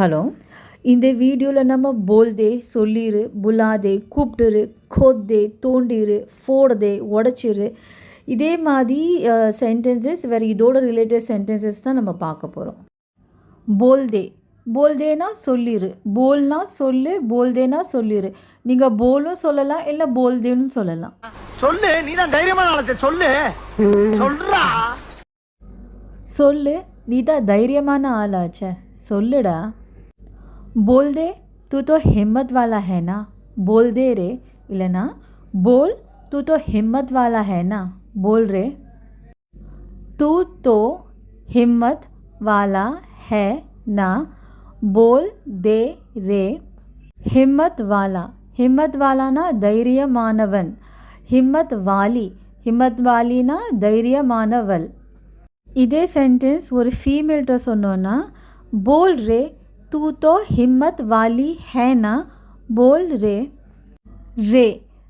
Hello. இந்த வீடியோவில் நம்ம போல்தே சொல்லிரு புலாதே கூப்பிட்டுரு கொத்தே தோண்டிரு ஃபோடதே உடச்சிரு. இதே மாதிரி சென்டென்சஸ் வேறு இதோட ரிலேட்டட் சென்டென்சஸ் தான் நம்ம பார்க்க போகிறோம் போல்தே போல்தேனா சொல்லிரு. போல்னா சொல்லு போல்தேனா சொல்லிரு. நீங்கள் போலும் சொல்லலாம் இல்லை போல்தேன்னு சொல்லலாம். சொல்லு நீ தான் தைரியமான சொல்லு. சொல்றா. சொல்லு நீ தான் தைரியமான ஆளாச்சே. சொல்லுடா. बोल दे, तू तो हिम्मत वाला है ना? बोल दे रे, इलेना। बोल, तू तो हिम्मत वाला है ना? बोल रे। तू तो हिम्मत वाला है ना? बोल दे रे। हिम्मत वाला। हिम्मत वाला ना धैर्य मानवन हिम्मत वाली। हिम्मत वाली ना धैर्य मानवल இதே फीमेल तो सुनो ना। बोल रे तू तो हिम्मत वाली है ना போல் ரே ரே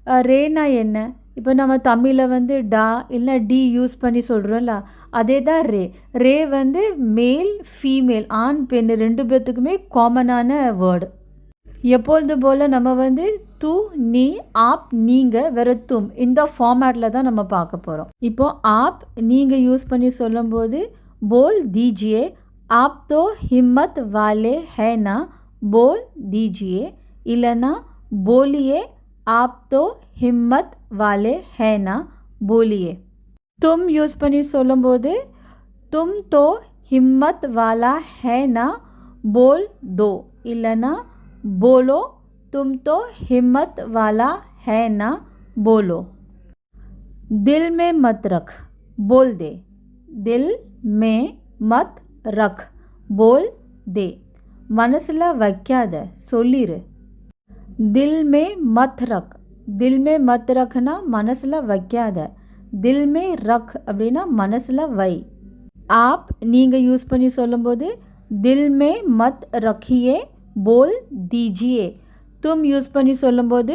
அஹ், ரேனா என்ன இப்போ நம்ம தமிழில் வந்து டா இல்லை டி யூஸ் பண்ணி சொல்கிறோம்ல அதே தான் ரே ரே வந்து மேல் ஃபீமேல் ஆண் பெண் ரெண்டு பேர்த்துக்குமே காமனான வேர்டு எப்பொழுது போல் நம்ம வந்து தூ நீ ஆப் நீங்கள் வேற தும் இந்த ஃபார்மேட்டில் தான் நம்ம பார்க்க போகிறோம் இப்போ ஆப் நீங்கள் யூஸ் பண்ணி சொல்லும்போது போல் दीजिए आप तो हिम्मत वाले है ना बोल दीजिए இல்லைன்னா बोलिए आप तो हिम्मत वाले है ना बोलिए तुम யூஸ் பண்ணி சொல்லும்போது तुम तो हिम्मत वाला है ना बोल दो இல்லைன்னா बोलो तुम तो हिम्मत वाला है ना बोलो दिल में मत रख बोल दे दिल में मत ரக். போல் தே. மனசில் வைக்காத சொல்லிடு தில் மே மத் ரக். தில் மே மத் ரக்னா மனசில் வைக்காத. தில் மே ரக் அப்படின்னா மனசில் வை. ஆப் நீங்கள் யூஸ் பண்ணி சொல்லும்போது தில் மே மத் ரக்கியே போல் தீஜியே. தும் யூஸ் பண்ணி சொல்லும்போது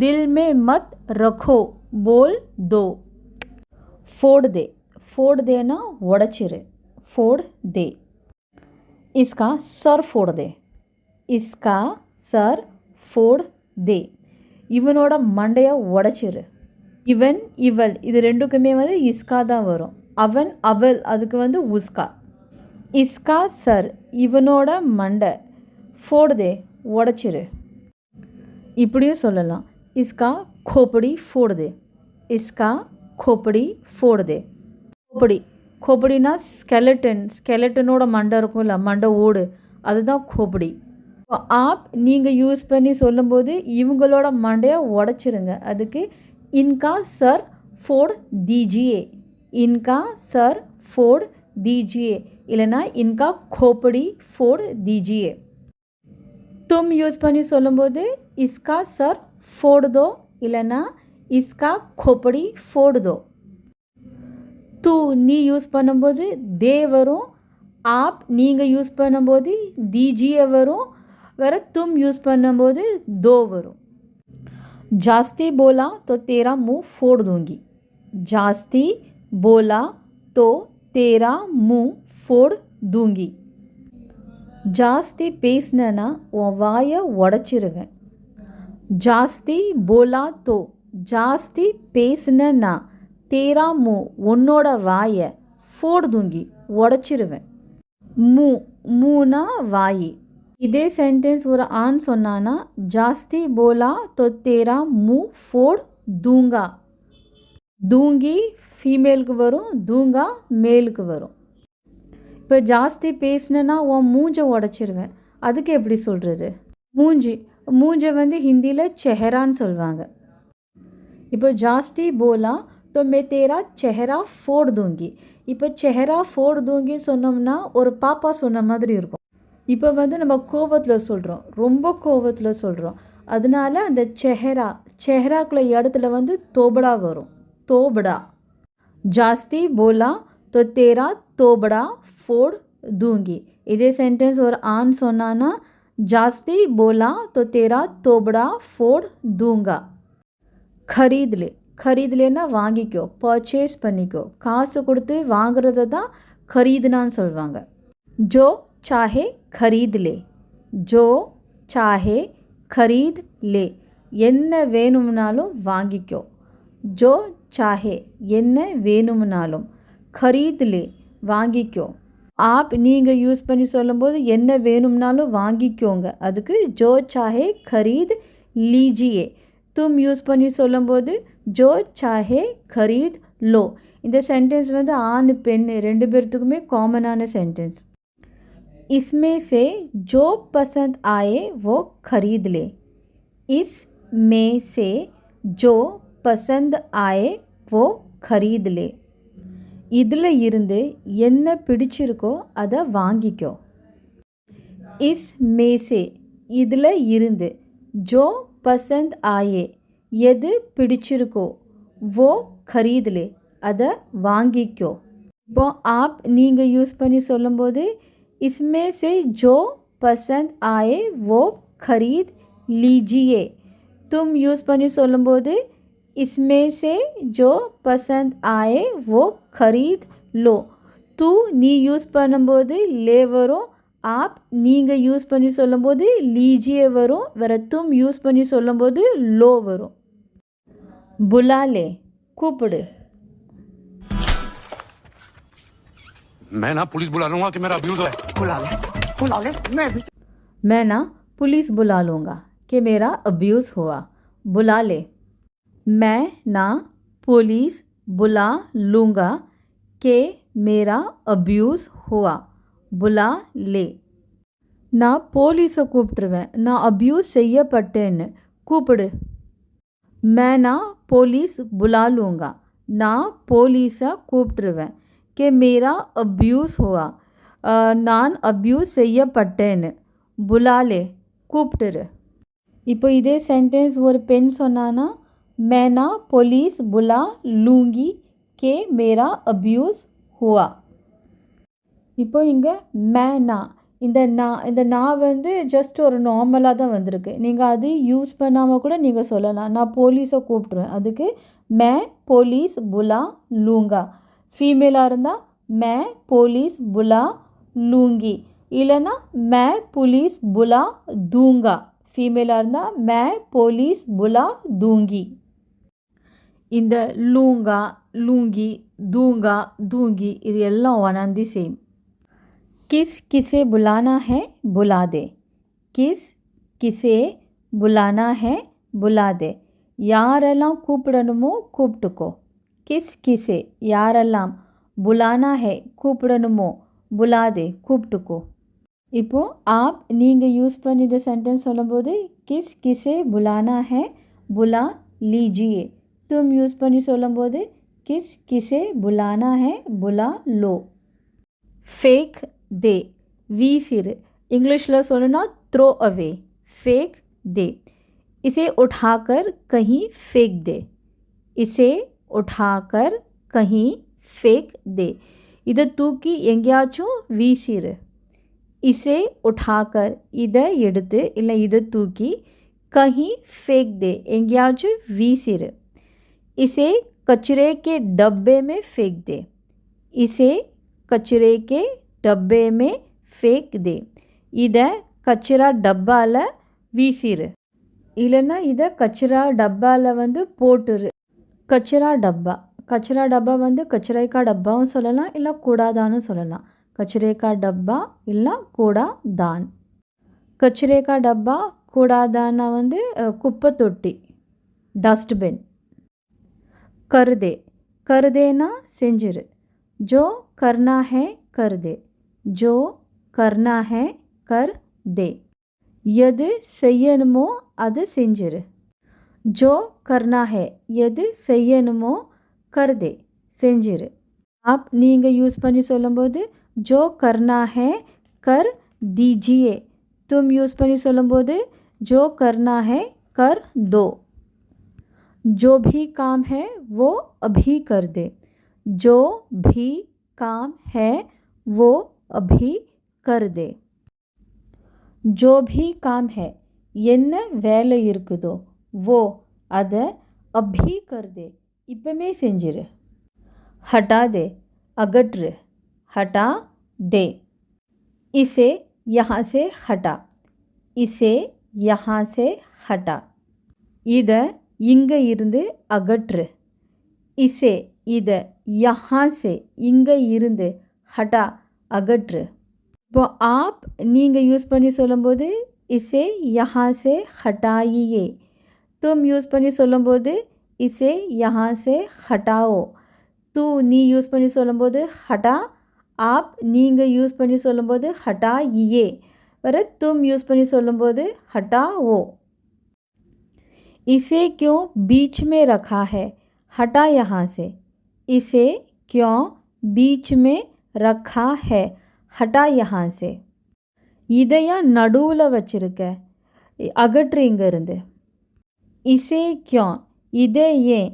தில் மே மத் ரக்கோ போல் தோ. ஃபோடுதே. ஃபோடுதேனா உடச்சிரு. फोड़ दे इसका सर फोड़ दे इसका सर फोड़ दे இவனோட மண்டையை உடைச்சிரு இவன் இவள் இது ரெண்டுக்குமே வந்து இஸ்கா தான் வரும் அவன் அவள் அதுக்கு வந்து உஸ்கா இஸ்கா சர் இவனோட மண்டை ஃபோடுதே உடைச்சிரு இப்படியும் சொல்லலாம் இஸ்கா खोपड़ी फोड़ दे इसका खोपड़ी फोड़ दे खोपड़ी கோபடினா ஸ்கெலட்டன் ஸ்கெலட்டனோட மண்டை இருக்கும்ல மண்டை ஓடு. அதுதான் கோபடி. ஆப் நீங்கள் யூஸ் பண்ணி சொல்லும்போது இவங்களோட மண்டையை உடச்சிருங்க. அதுக்கு இன்கா சர் ஃபோர்ட் தீஜியே இன்கா சர் ஃபோர்ட் தீஜியே இல்லைனா இன்கா கோப்படி ஃபோர்ட் தீஜியே தும் யூஸ் பண்ணி சொல்லும்போது இஸ்கா சர் ஃபோர்டு தோ இல்லைனா இஸ்கா கோப்படி ஃபோர்டு தூ நீ யூஸ் பண்ணும்போது தே வரும் ஆப் நீங்கள் யூஸ் பண்ணும்போது தீஜியே வரும் வேற தும் யூஸ் பண்ணும்போது தோ வரும் जास्ती बोला तो तेरा मुंह फोड़ दूंगी जास्ती बोला तो तेरा मुंह फोड़ दूंगी ஜாஸ்தி பேசினேன்னா உன் வாயை உடச்சிருவேன் ஜாஸ்தி போலா தோ ஜாஸ்தி பேசினேன்னா தேரா மூ உன்னோட வாயை ஃபோடு தூங்கி உடச்சிருவேன். மூ மூனா வாயி. இதே சென்டென்ஸ் ஒரு ஆண் சொன்னான்னா ஜாஸ்தி போலா தோ தேரா மூ ஃபோட் தூங்கா. தூங்கி ஃபீமேலுக்கு வரும் தூங்கா மேலுக்கு வரும். இப்போ ஜாஸ்தி பேசினேன்னா உன் மூஞ்சை உடச்சிருவேன். அதுக்கு எப்படி சொல்கிறது மூஞ்சி மூஞ்சை வந்து ஹிந்தியில் செஹரான்னு சொல்லுவாங்க இப்போ ஜாஸ்தி போலா तो मैं तेरा चेहरा फोड़ दूंगी இப்போ செஹரா ஃபோடு தூங்கின்னு சொன்னோம்னா ஒரு பாப்பா சொன்ன மாதிரி இருக்கும் இப்போ வந்து நம்ம கோபத்தில் சொல்கிறோம் ரொம்ப கோபத்தில் சொல்கிறோம் அதனால அந்த செஹரா செஹராக்குள்ள இடத்துல வந்து தோபடா வரும் தோபடா ஜாஸ்தி போலா तो तेरा तोबड़ा फोड़ दूंगी இதே சென்டென்ஸ் ஒரு ஆண் சொன்னான்னா ஜாஸ்தி போலா तो तेरा तोबड़ा फोड़ दूंगा खरीद ले கரீதுலேன்னா வாங்கிக்கோ பர்ச்சேஸ் பண்ணிக்கோ. காசு கொடுத்து வாங்குறத தான் கரீதுனான்னு சொல்லுவாங்க ஜோ சாஹே கரீதுலே. ஜோ சாஹே கரீத் லே என்ன வேணும்னாலும் வாங்கிக்கோ. ஜோ சாஹே என்ன வேணும்னாலும் கரீத்லே வாங்கிக்கோ. ஆப் நீங்கள் யூஸ் பண்ணி சொல்லும்போது என்ன வேணும்னாலும் வாங்கிக்கோங்க. அதுக்கு ஜோ சாஹே கரீத் லீஜியே. தும் யூஸ் பண்ணி சொல்லும்போது ஜோ சாஹே खरीद लो இந்த சென்டென்ஸ் வந்து ஆண் பெண் ரெண்டு பேர்த்துக்குமே காமனான சென்டென்ஸ் इसमें से जो पसंद आए वो खरीद ले इस में से जो पसंद आए वो खरीद ले இதில் இருந்து என்ன பிடிச்சிருக்கோ அதை வாங்கிக்கோ இஸ் மேசே இதில் இருந்து ஜோ பசந்த் ஆயே எது பிடிச்சிருக்கோ वो खरीद ले அதை வாங்கிக்கோ இப்போ ஆப் நீங்கள் யூஸ் பண்ணி சொல்லும்போது इसमें से जो पसंद आए वो खरीद लीजिए तुम यूज़ பண்ணி சொல்லும்போது इसमें से जो पसंद आए वो खरीद लो तू நீ யூஸ் பண்ணும்போது லே வரும் ஆப் நீங்கள் யூஸ் பண்ணி சொல்லும்போது லீஜியே வரும் வேற தும் யூஸ் பண்ணி சொல்லும்போது லோ வரும் புலாலே கூப்பிடு मैं ना पुलिस बुला लूंगा कि मेरा अब्यूज है बुला ले बुला ले मैं भी मैं ना पुलिस बुला लूँगा कि मेरा अब्यूज़ हुआ बुला ले मैं ना पुलिस बुला लूँगा कि मेरा अब्यूज़ हुआ बुला ले நான் போலீஸை கூப்பிட்டுருவேன் நான் அப்யூஸ் செய்யப்பட்டேன்னு கூப்பிடு மேனா போலீஸ் புலா லூங்கா நான் போலீஸை கூப்பிட்டுருவேன் கே மேரா அப்யூஸ் ஹுவா அஹ், நான் அப்யூஸ் செய்யப்பட்டேன்னு புலாலே கூப்பிட்டுரு இப்போ இதே சென்டென்ஸ் ஒரு பெண் சொன்னான்னா மேனா போலீஸ் புலா லூங்கி கே மேரா அப்யூஸ் ஹுவா இப்போ இங்கே மேனா இந்த நான் இந்த நான் வந்து ஜஸ்ட் ஒரு நார்மலாக தான் வந்திருக்கு. நீங்கள் அது யூஸ் பண்ணாமல் கூட நீங்கள் சொல்லலாம். நான் போலீஸை கூப்பிட்ருவேன் அதுக்கு மே போலீஸ் புலா லூங்கா ஃபீமேலாக இருந்தால் மே போலீஸ் புலா லூங்கி இல்லைன்னா மே போலீஸ் புலா தூங்கா ஃபீமேலாக இருந்தால் மே போலீஸ் புலா தூங்கி இந்த லூங்கா லூங்கி தூங்கா தூங்கி இது எல்லாம் ஒன் அண்ட் தி சேம் किस किसे बुलाना है बुला दे किस किसे बुलाना है बुला दे யாரெல்லாம் கூப்பிடணுமோ கூப்பிட்டுக்கோ கிஸ் கிசே யாரெல்லாம் புலானா ஹே கூப்பிடணுமோ புலாதே கூப்பிட்டுக்கோ இப்போ ஆப் நீங்கள் யூஸ் பண்ணி இந்த சென்டென்ஸ் சொல்லும்போது கிஸ் கிசே புலானா ஹே புலா லீஜியே தும் யூஸ் பண்ணி சொல்லும்போது கிஸ் கிசே புலானா ஹே புலா லோ ஃபேக் दे। वीसी इंग्लिश सुनना थ्रो अवे फेंक दे। इसे उठाकर कहीं फेंक दे। इसे उठाकर कहीं फेंक दे। इधर तू की यंग्ञ्याँचू वी सिर इसे उठाकर इधर एड़ते इले इधर तू की कहीं फेंक दे। एंग्ञ्याँच वी सिर इसे कचरे के डब्बे में फेंक दे। इसे कचरे के डब्बे में फेंक दे இதை கச்சரா டப்பாவில் வீசிரு இல்லைன்னா இதை கச்சரா டப்பாவில் வந்து போட்டுரு கச்சரா டப்பா கச்சரா டப்பா வந்து கச்சரைக்கா டப்பாவும் சொல்லலாம் இல்லை கூடாதான்னு சொல்லலாம் கச்சரேக்கா டப்பா இல்லை கூடா தான் கச்சரேக்கா டப்பா கூடாதான்னா வந்து அஹ், குப்பை தொட்டி டஸ்ட்பின் कर दे कर देना செஞ்சிரு जो करना है कर दे जो करना है कर दे எது செய்யணுமோ அது செஞ்சிரு जो करना है எது செய்யணுமோ कर दे செஞ்சிரு आप நீங்கள் யூஸ் பண்ணி சொல்லும்போது जो करना है कर दीजिए तुम யூஸ் பண்ணி சொல்லும்போது जो करना है कर दो जो भी काम है वो अभी कर दे जो भी काम है वो अभी कर दे जो भी काम है என்ன வேலை இருக்குதோ वो அதை अभी कर दे இப்பமே செஞ்சிரு हटा दे अगट्र हटा दे इसे यहाँ से हटा இசே யஹா சே ஹட்டா இதை இங்கே இருந்து அகற்று இசே இதை யஹா சே இங்கே இருந்து ஹட்டா அகற்று இப்போ ஆப் நீங்கள் யூஸ் பண்ணி சொல்லும்போது இசே யஹா சே ஹட்டாயியே தும் யூஸ் பண்ணி சொல்லும்போது இசே யஹா சே ஹட்டாவோ தூ நீ யூஸ் பண்ணி சொல்லும்போது ஹட்டா ஆப் நீங்கள் யூஸ் பண்ணி சொல்லும்போது ஹட்டா இயே வர தும் யூஸ் பண்ணி சொல்லும்போது हटा वो इसे क्यों बीच में रखा है हटा यहाँ से इसे क्यों बीच में ரக்கா ஹே ஹட்டா யஹான்சே இதையா நடுவில் வச்சுருக்க அகற்று இங்கேருந்து இசே கியோ இதே ஏன்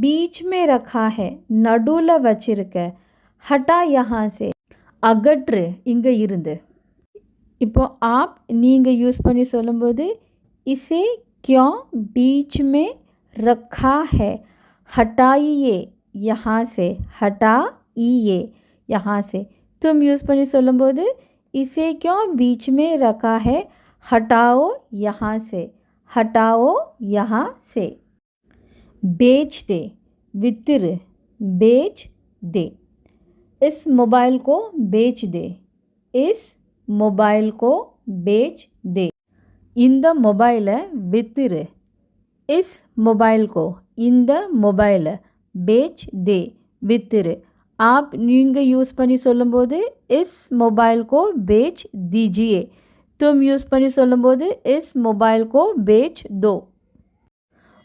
பீச் மே ரக்கா ஹே நடுவில் வச்சுருக்க ஹட்டா யஹான்சே அகற்று இங்கே இருந்து. இப்போ ஆப் நீங்கள் யூஸ் பண்ணி சொல்லும்போது இசே கியோ பீச் மே ரக்கா ஹே ஹட்டாயியே யஹான் சே ஹட்டா ஈயே यहाँ से तुम यूज़ பண்ணி சொல்லும்போது इसे क्यों बीच में रखा है हटाओ यहाँ से हटाओ यहाँ से बेच दे वित्र बेच दे इस मोबाइल को बेच दे इस मोबाइल को बेच दे இந்த மொபைலை வித்துரு இஸ் மொபைல் கோ இந்த மொபைலை பேச் தே வித்துரு आप நீங்கள் யூஸ் பண்ணி சொல்லும்போது இஸ் मोबाइल को बेच दीजिए तुम यूज़ பண்ணி சொல்லும்போது इस मोबाइल को बेच दो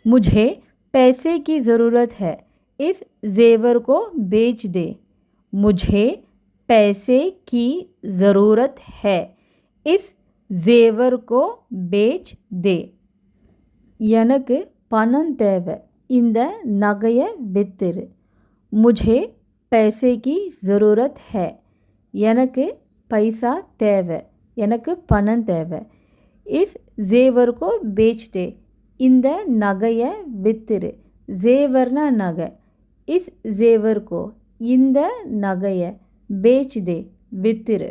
मुझे पैसे की ज़रूरत है इस जेवर को बेच दे मुझे पैसे की ज़रूरत है इस जेवर को बेच दे எனக்கு பணம் தேவை இந்த நகையை வித்துரு मुझे पैसे की ज़रूरत है எனக்கு பைசா தேவை எனக்கு பணம் தேவை இஸ் ஜேவர் கோ பேச் தே இந்த நகையை வித்துரு ஜேவர்னா நகை இஸ் ஜேவர் கோ இந்த நகையை பேச் தே வித்துரு